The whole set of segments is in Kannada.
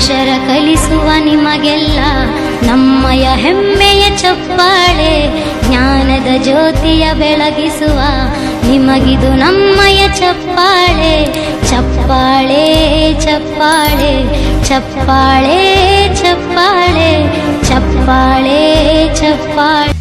ಅಕ್ಷರ ಕಲಿಸುವ ನಿಮಗೆಲ್ಲ ನಮ್ಮಯ ಹೆಮ್ಮೆಯ ಚಪ್ಪಾಳೆ, ಜ್ಞಾನದ ಜ್ಯೋತಿಯ ಬೆಳಗಿಸುವ ನಿಮಗಿದು ನಮ್ಮಯ ಚಪ್ಪಾಳೆ ಚಪ್ಪಾಳೆ ಚಪ್ಪಾಳೆ ಚಪ್ಪಾಳೆ ಚಪ್ಪಾಳೆ ಚಪ್ಪಾಳೆ ಚಪ್ಪಾಳೆ.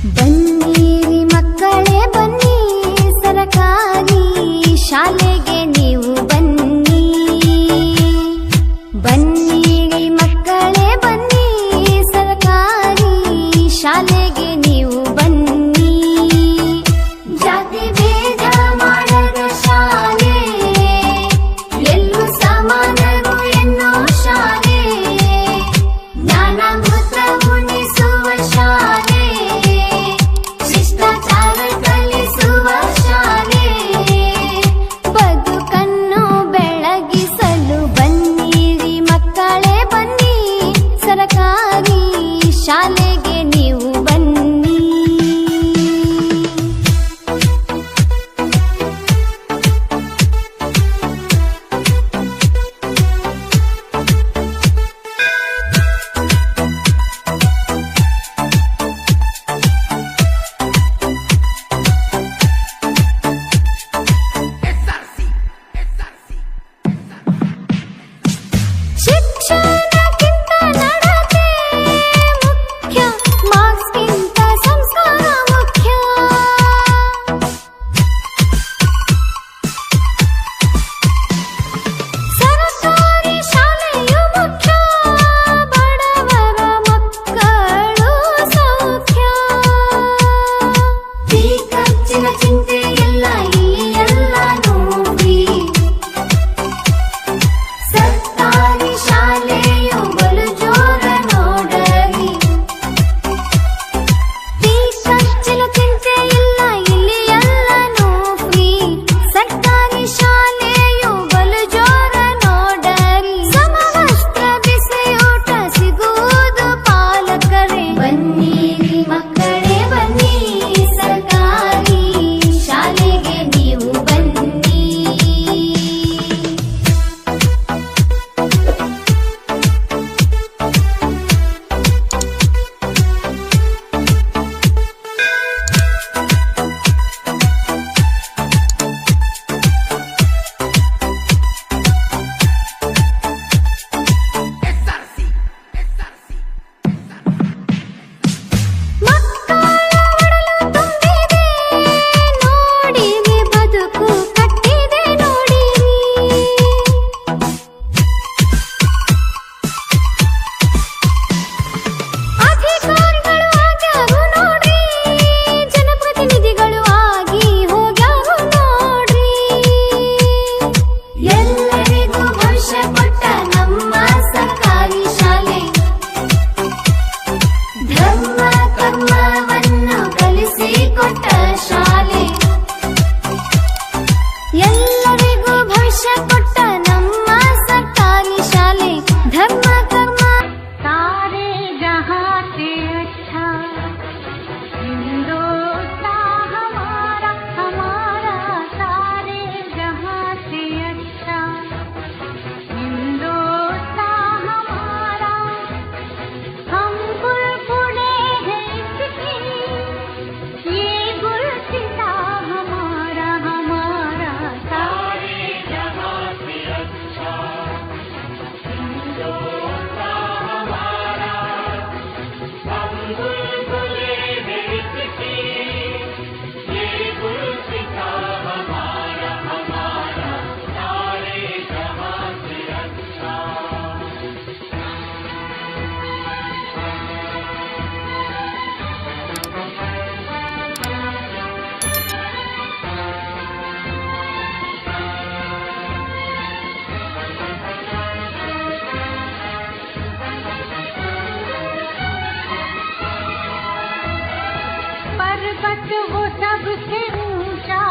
पर्वत वो सबसे ऊँचा।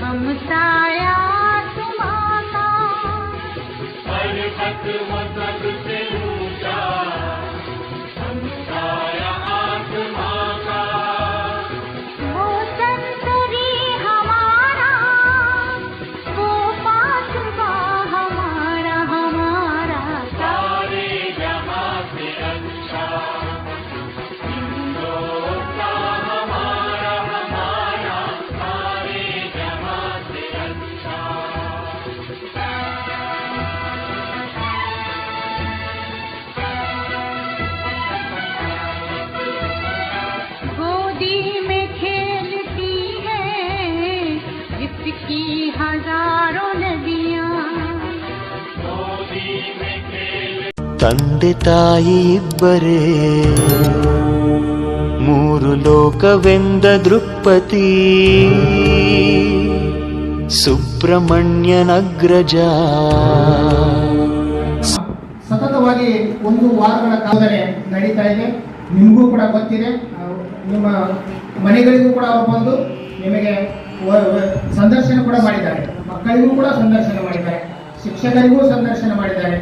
हम साया तुम्हारा। पर्वत वो ತಂದೆ ತಾಯಿ ಇಬ್ಬರೇ. ಮೂರು ಲೋಕವೆಂದ ದೃಪತಿ. ಸುಬ್ರಹ್ಮಣ್ಯನಗ್ರಜ ಸತತವಾಗಿ ಒಂದು ವಾರಗಳ ಕಾಲದಲ್ಲಿ ನಡೀತಾ ಇದೆ. ನಿಮಗೂ ಕೂಡ ಗೊತ್ತಿದೆ. ನಿಮ್ಮ ಮನೆಗಳಿಗೂ ಕೂಡ ಅವರು ಬಂದು ನಿಮಗೆ ಸಂದರ್ಶನ ಕೂಡ ಮಾಡಿದ್ದಾರೆ. ಮಕ್ಕಳಿಗೂ ಕೂಡ ಸಂದರ್ಶನ ಮಾಡಿದ್ದಾರೆ. ಶಿಕ್ಷಕರಿಗೂ ಸಂದರ್ಶನ ಮಾಡಿದ್ದಾರೆ.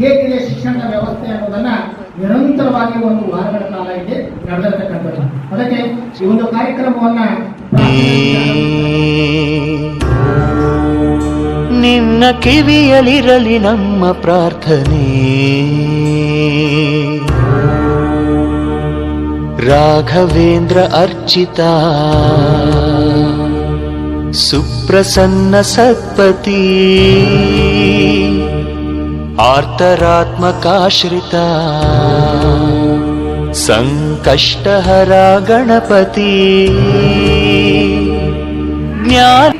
ಹೇಗಿದೆ ಶಿಕ್ಷಣದ ವ್ಯವಸ್ಥೆ ಅನ್ನೋದನ್ನ ನಿರಂತರವಾಗಿ ಒಂದು ವಾರಗಳ ಕಾಲ ಇದೆ ನಡೆದಿರತಕ್ಕಂಥದ್ದು. ಅದಕ್ಕೆ ಈ ಒಂದು ಕಾರ್ಯಕ್ರಮವನ್ನ ನಿನ್ನ ಕಿವಿಯಲ್ಲಿರಲಿ ನಮ್ಮ ಪ್ರಾರ್ಥನೆ. राघवेन्द्र अर्चिता सुप्रसन्नसत्पती आर्तरात्मकाश्रिता सङ्कष्टहरा गणपती ज्ञान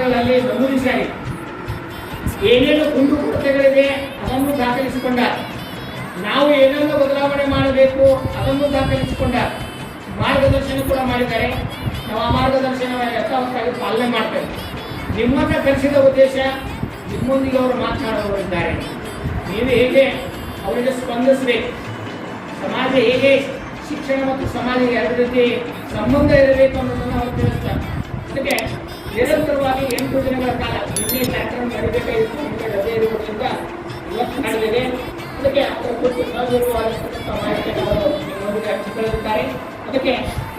ದಾಖಲೆಗಳಲ್ಲಿ ನಮೂದಿಸಿದ್ದಾರೆ ಏನೇನು ಕುಂದುಕೊರತೆಗಳಿದೆ ಅದನ್ನು ದಾಖಲಿಸಿಕೊಂಡ. ನಾವು ಏನನ್ನು ಬದಲಾವಣೆ ಮಾಡಬೇಕು, ಅದನ್ನು ದಾಖಲಿಸಿಕೊಂಡ ಮಾರ್ಗದರ್ಶನ ಕೂಡ ಮಾಡಿದ್ದಾರೆ. ನಾವು ಆ ಮಾರ್ಗದರ್ಶನ ಯಥಾವತ್ತಾಗಿ ಪಾಲನೆ ಮಾಡ್ತೇವೆ. ನಿಮ್ಮನ್ನ ಕರೆಸಿದ ಉದ್ದೇಶ, ನಿಮ್ಮೊಂದಿಗೆ ಅವರು ಮಾತನಾಡುವವರಿದ್ದಾರೆ ನೀವು ಹೇಗೆ ಅವರಿಗೆ ಸ್ಪಂದಿಸಬೇಕು? ಸಮಾಜ ಹೇಗೆ ಶಿಕ್ಷಣ ಮತ್ತು ಸಮಾಜ ಎರಡು ರೀತಿ ಸಂಬಂಧ ಇರಬೇಕು ಅನ್ನೋದನ್ನು ಅವರು ತಿಳಿಸ್ತಾರೆ. ಅದಕ್ಕೆ ನಿರಂತರವಾಗಿ ಎಂಟು ದಿನಗಳ ಕಾಲ ನಿನ್ನೆ ಕಾರ್ಯಕ್ರಮ ನಡೆಯಬೇಕಾಗಿತ್ತು. ನಿಮಗೆ ರಜೆ ಇರುವುದರಿಂದ ಇವತ್ತು ನಡೆದಿದೆ. ಅದಕ್ಕೆ ಅದರ ಕುರಿತು ಸಹಜವಾಗಿರ್ತಕ್ಕಂಥ ಮಾಹಿತಿಯನ್ನು ಅವರು ನಿಮ್ಮೊಂದಿಗೆ ಅದಕ್ಕೆ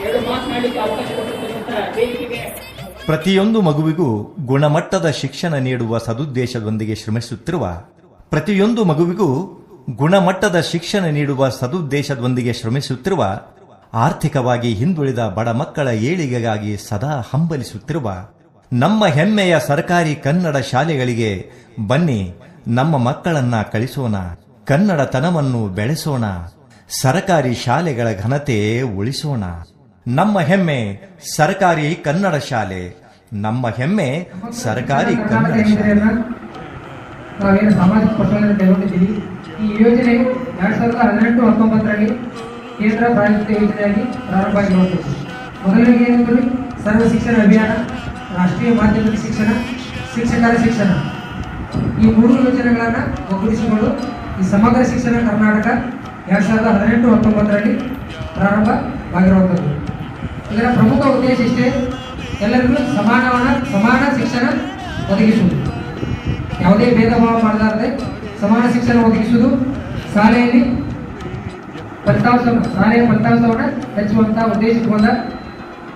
ಎರಡು ಮಾತನಾಡಲಿಕ್ಕೆ ಅವಕಾಶ ಕೊಟ್ಟಿರ್ತಕ್ಕಂಥ ವೇದಿಕೆಗೆ ಪ್ರತಿಯೊಂದು ಮಗುವಿಗೂ ಗುಣಮಟ್ಟದ ಶಿಕ್ಷಣ ನೀಡುವ ಸದುದ್ದೇಶದೊಂದಿಗೆ ಶ್ರಮಿಸುತ್ತಿರುವ ಪ್ರತಿಯೊಂದು ಮಗುವಿಗೂ ಗುಣಮಟ್ಟದ ಶಿಕ್ಷಣ ನೀಡುವ ಸದುದ್ದೇಶದೊಂದಿಗೆ ಶ್ರಮಿಸುತ್ತಿರುವ, ಆರ್ಥಿಕವಾಗಿ ಹಿಂದುಳಿದ ಬಡ ಮಕ್ಕಳ ಏಳಿಗೆಗಾಗಿ ಸದಾ ಹಂಬಲಿಸುತ್ತಿರುವ ನಮ್ಮ ಹೆಮ್ಮೆಯ ಸರ್ಕಾರಿ ಕನ್ನಡ ಶಾಲೆಗಳಿಗೆ ಬನ್ನಿ, ನಮ್ಮ ಮಕ್ಕಳನ್ನ ಕಳಿಸೋಣ. ಕನ್ನಡತನವನ್ನು ಬೆಳೆಸೋಣ. ಸರಕಾರಿ ಶಾಲೆಗಳ ಘನತೆ ಉಳಿಸೋಣ. ನಮ್ಮ ಹೆಮ್ಮೆ ಸರ್ಕಾರಿ ಕನ್ನಡ ಶಾಲೆ. ನಮ್ಮ ಹೆಮ್ಮೆ ಸರ್ಕಾರಿ ಕನ್ನಡ ಶಾಲೆ. ಸಾಮಾಜಿಕ ಈ ಯೋಜನೆಯು ಕೇಂದ್ರ ಪ್ರಾಯೋಜಿತ ಯೋಜನೆಯಾಗಿ ಪ್ರಾರಂಭ ಮೊದಲಿಗೆ ಸರ್ವ ಶಿಕ್ಷಣ ಅಭಿಯಾನ. ರಾಷ್ಟ್ರೀಯ ಮಾಧ್ಯಮಿಕ ಶಿಕ್ಷಣ, ಶಿಕ್ಷಕರ ಶಿಕ್ಷಣ. ಈ ಮೂರು ಯೋಜನೆಗಳನ್ನು ಒಗ್ಗೂಡಿಸಿಕೊಂಡು ಈ ಸಮಗ್ರ ಶಿಕ್ಷಣ ಕರ್ನಾಟಕ ಎರಡ್ ಸಾವಿರದ ಹದಿನೆಂಟು, ಹತ್ತೊಂಬತ್ತರಲ್ಲಿ ಪ್ರಾರಂಭವಾಗಿರುವಂಥದ್ದು ಇದರ ಪ್ರಮುಖ ಉದ್ದೇಶ ಇಷ್ಟೇ, ಎಲ್ಲರಿಗೂ ಸಮಾನವನ, ಸಮಾನ ಶಿಕ್ಷಣ ಒದಗಿಸುವುದು. ಯಾವುದೇ ಭೇದ ಭಾವ ಮಾಡಲಾರದೆ ಸಮಾನ ಶಿಕ್ಷಣ ಒದಗಿಸುವುದು ಶಾಲೆಯಲ್ಲಿ ಫಲಿತಾಂಶ, ಶಾಲೆಯ ಫಲಿತಾಂಶವನ್ನು ಹೆಚ್ಚುವಂಥ ಇಟ್ಕೊಂಡ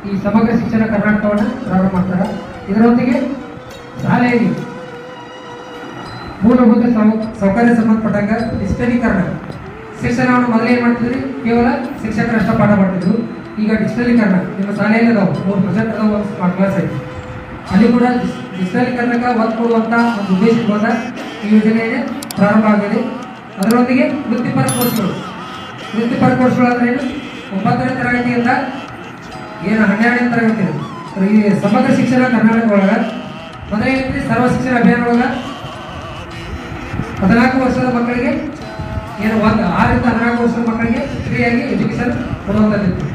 ಈ ಸಮಗ್ರ ಶಿಕ್ಷಣ ಕರ್ನಾಟಕವನ್ನು ಪ್ರಾರಂಭ ಮಾಡ್ತಾರೆ. ಇದರೊಂದಿಗೆ ಶಾಲೆಯಲ್ಲಿ ಮೂಲಭೂತ ಸೌಕರ್ಯ ಸಂಬಂಧಪಟ್ಟಂಗ ಡಿಜಿಟಲೀಕರಣ. ಶಿಕ್ಷಣವನ್ನು ಮೊದಲೇ ಏನು ಮಾಡ್ತಿದ್ರಿ? ಕೇವಲ ಶಿಕ್ಷಕರಷ್ಟೇ ಪಾಠ ಮಾಡ್ತಿದ್ರು. ಈಗ ಡಿಜಿಟಲೀಕರಣ. ನಿಮ್ಮ ಶಾಲೆಯಲ್ಲಿ ಅದಾವ. ಮೂರು ಪ್ರೊಜೆಕ್ಟ್ ಅದಾವ ಸ್ಮಾರ್ಟ್ ಕ್ಲಾಸ್ ಐತಿ ಅಲ್ಲಿ. ಕೂಡ ಡಿಜಿಟಲೀಕರಣಕ್ಕೆ ಒತ್ತು ಕೊಡುವಂಥ ಒಂದು ಉದ್ದೇಶ ಇಟ್ಕೊಂಡ ಈ ಯೋಜನೆ ಪ್ರಾರಂಭ ಆಗಿದೆ. ಅದರೊಂದಿಗೆ ವೃತ್ತಿಪರ ಕೋರ್ಸ್ಗಳು. ವೃತ್ತಿಪರ ಕೋರ್ಸ್ಗಳು ಅಂದ್ರೆ ಏನು? ಒಂಬತ್ತನೇ ತರಗತಿಯಿಂದ ಏನು ಹನ್ನೆರಡನೇ ತರಗತಿ. ಈ ಸಮಗ್ರ ಶಿಕ್ಷಣ ಕರ್ನಾಟಕ ಒಳಗ ಮೊದಲನೇ ಸರ್ವ ಶಿಕ್ಷಣ ಅಭಿಯಾನ ಒಳಗ ಹದಿನಾಲ್ಕು ವರ್ಷದ ಮಕ್ಕಳಿಗೆ, ಏನು ಒಂದು, ಆರರಿಂದ ಹದಿನಾಲ್ಕು ವರ್ಷದ ಮಕ್ಕಳಿಗೆ ಫ್ರೀಯಾಗಿ ಎಜುಕೇಶನ್ ಕೊಡುವಂಥದ್ದು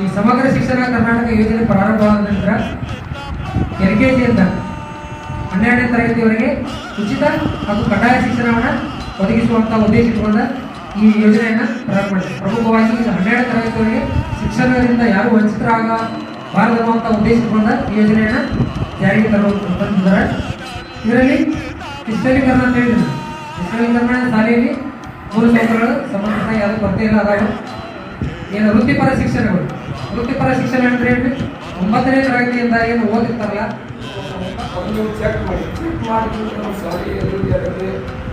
ಈ ಸಮಗ್ರ ಶಿಕ್ಷಣ ಕರ್ನಾಟಕ ಯೋಜನೆ ಪ್ರಾರಂಭವಾದ ನಂತರ, ಎಲ್ ಕೆ ಜಿಯಿಂದ ಹನ್ನೆರಡನೇ ತರಗತಿವರೆಗೆ ಉಚಿತ ಹಾಗೂ ಕಡ್ಡಾಯ ಶಿಕ್ಷಣವನ್ನು ಒದಗಿಸುವಂಥ ಉದ್ದೇಶ ಈ ಯೋಜನೆಯನ್ನು ಪ್ರಾರಂಭ ಮಾಡಿದೆ ಪ್ರಮುಖವಾಗಿ ಹನ್ನೆರಡನೇ ತರಗತಿಯವರೆಗೆ ಶಿಕ್ಷಣದಿಂದ ಯಾರು ವಂಚಿತರಾಗಬಾರದು ಅನ್ನುವಂಥ ಉದ್ದೇಶದಿಂದ ಯೋಜನೆಯನ್ನು ಜಾರಿಗೆ ತರುವಂತಿದ್ದಾರೆ ಇದರಲ್ಲಿ ಕ್ರಿಸ್ತಲೀಕರಣ ಅಂತ ಹೇಳಿದ್ರು. ಕ್ರಿಸ್ತಲೀಕರಣ ಶಾಲೆಯಲ್ಲಿ ಮೂಲಸೌಕರ್ಯಗಳು ಸಂಬಂಧಿಸಿದ ಯಾವುದೇ ಕೊರತೆ ಇಲ್ಲ ಅದಾವೆ ಏನು ವೃತ್ತಿಪರ ಶಿಕ್ಷಣಗಳು. ವೃತ್ತಿಪರ ಶಿಕ್ಷಣ ಅಂದ್ರೆ ಏನು? ಒಂಬತ್ತನೇ ತರಗತಿಯಿಂದ ಏನು ಓದಿರ್ತಾರಲ್ಲ ಮಾಡಿ.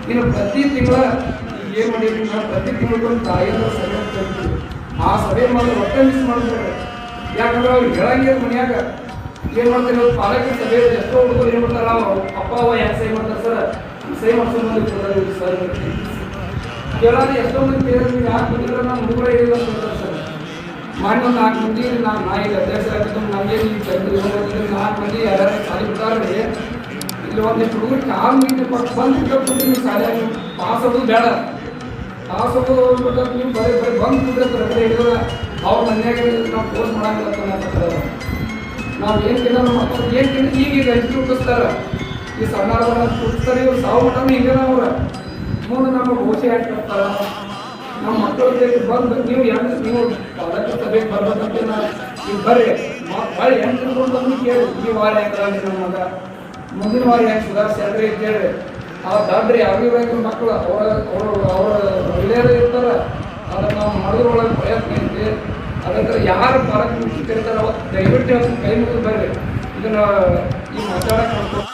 ಇನ್ನು ಪ್ರತಿ ತಿಂಗಳ ಏನು ಮಾಡಿದ್ರು ಪ್ರತಿ ತಿಂಗಳು ತಾಯಿಯ ಕರಿತೀವಿ ಆ ಸಭೆ ಮಾಡಿ ಒಟ್ಟೆ ಮಿಸ್ ಮಾಡಿದ್ರೆ ಯಾಕಂದ್ರೆ ಅವ್ರು ಹೇಳಂಗೆ ಮನ್ಯಾಗ. ಏನ್ ಮಾಡ್ತಾರೆ ಇವತ್ತು ಪಾಲಕರ ಸಭೆ ಎಷ್ಟೋ ಹುಡುಗರು ಏನ್ ಮಾಡ್ತಾರ? ಅವ್ರು ಅಪ್ಪ ಅವ ಯಾಕೆ ಸಹಿ ಮಾಡ್ತಾರೆ ಸರ್? ಸಹಿ ಮಾಡ್ತಾರೆ ಸರ್ ಕೇಳಾದ್ರೆ ಎಷ್ಟೋ ಮಂದಿ ಕೇಳಿದ್ರೆ, ನೀವು ಯಾಕೆ ಬಂದಿದ್ರೆ ನಾನು ಹುಡುಗರ ಇಲ್ಲ ಅಂತ ಹೇಳ್ತಾರೆ ಸರ್. ಮಾಡಿ ಒಂದು ನಾಲ್ಕು ಮಂದಿ ನಾನು ನಾ ಈಗ ಅಧ್ಯಕ್ಷ ಆಗಿದ್ದು ನಮಗೆ ನಾಲ್ಕು ಮಂದಿ, ಯಾರ್ಯಾರು ಸಾಲಿ ಬಿಟ್ಟಾರ್ರಿ ಇಲ್ಲಿ ಒಂದು ಹುಡುಗರು ಕಾಲು ಮೀಟಿಂಗ್ ಬಂದು ಬಿಟ್ಟು ನೀವು ಶಾಲೆಯಾಗಿ ಪಾಸ್ ಆಗೋದು ಬೇಡ. ಆಗೋದು ಹೋಗ್ಬಿಟ್ಟು ನೀವು ಬರೀ ಬರೀ ಬಂದು ಬಿಡ್ರೆ ಬರೀ ಹಿಡಿದ್ರೆ ಅವ್ರ ಮನ್ಯಾಗ ನಾವು ಪೋಸ್ಟ್ ಮಾಡಂಗಿಲ್ಲ ನಾವು ಏನು ತಿನ್ನ ನಮ್ಮ ಮಕ್ಕಳು ಏನು ತಿನ್ನ ಈಗ ಈಗ ಹೆಚ್ಚು ಹುಟ್ಟಿಸ್ತಾರ ಈ ಸಣ್ಣ ಹುಟ್ಟಿಸ್ತಾರೆ ಇವ್ರು ಸಾವು ಮಟನೂ ಹಿಂಗೆ ಅವ್ರ. ಮುಂದೆ ನಮ್ಮ ಘೋಷೆ ಹಾಕ್ತಿರ್ತಾರ ನಮ್ಮ ಮಕ್ಕಳಿಗೆ ಬಂದು ನೀವು ಹೆಂಗೆ ನೀವು ಅದಕ್ಕೆ ಸಭೆಗೆ ಬರ್ಬೇಕಂತ ನೀವು ಬರ್ರಿ. ಭಾಳ ಹೆಂಗೆ ತಿಳ್ಕೊಂಡು ಬಂದು ಕೇಳಿ. ಈ ವಾರ ಹೆಂಗೆ ನಮ್ಮ ಮುಂದಿನ ವಾರ ಹೆಂಗೆ ಸುಧಾರಿಸ್ಯಾರ್ರಿ ಅಂತೇಳಿ ಆ ದಡ್ರಿ ಅವಿವೇಕ ಮಕ್ಕಳು ಅವರ ಅವರು ಅವರ ಮಹಿಳೆಯರು ಇರ್ತಾರೆ ಅದನ್ನು ನಾವು ಮಾಡೋದ್ರೊಳಗೆ ಪ್ರಯತ್ನ ಐತಿ. ಅದಕ್ಕೆ ಯಾರು ಪಾಲಕ ಕರೀತಾರ ಅವತ್ತು ದಯವಿಟ್ಟು ಕೈ ಮುಗಿದು ಬರ್ರಿ. ಇದನ್ನು ಈ ಮಾತಾಡಕ್ಕೆ